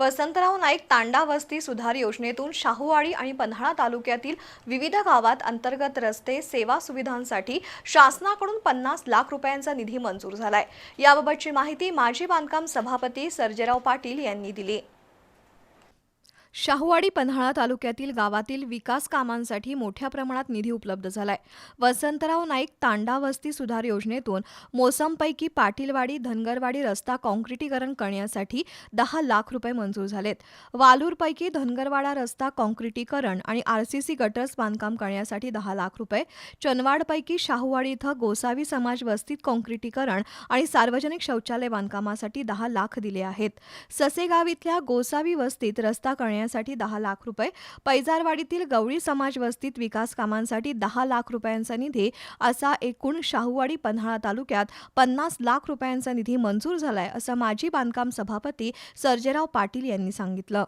वसंतराव नाईक तांडा वस्ती सुधार योजनेतून शाहूवाडी आणि पन्हाळा तालुक्यातील विविध गावात अंतर्गत रस्ते सेवा सुविधांसाठी शासनाकडून पन्नास लाख रुपयांचा निधी मंजूर झालाय. याबाबतची माहिती माजी बांधकाम सभापती सर्जेराव पाटील यांनी दिली. शाहूवाडी पन्हाळा तालुक्यातील गावातील विकास कामांसाठी मोठ्या प्रमाणात निधी उपलब्ध झालाय. वसंतराव नाईक तांडा वस्ती सुधार योजनेतून मोसमपैकी पाटीलवाडी धनगरवाडी रस्ता काँक्रिटीकरण करण्यासाठी दहा लाख रुपये मंजूर झालेत. वालूरपैकी धनगरवाडा रस्ता काँक्रिटीकरण आणि आरसीसी गटर्स बांधकाम करण्यासाठी दहा लाख रुपये. चनवाडपैकी शाहूवाडी इथं गोसावी समाज वस्तीत काँक्रिटीकरण आणि सार्वजनिक शौचालय बांधकामासाठी दहा लाख दिले आहेत. ससेगाव इथल्या गोसावी वस्तीत रस्ता करण्यासाठी दहा लाख रुपये. पैजारवाडीतील गवळी समाज वस्तीत विकास कामांसाठी दहा लाख रुपयांचा निधी असा एकूण शाहूवाडी पन्हाळा तालुक्यात पन्नास लाख रुपयांचा निधी मंजूर झालाय असं माजी बांधकाम सभापती सर्जेराव पाटील यांनी सांगितलं.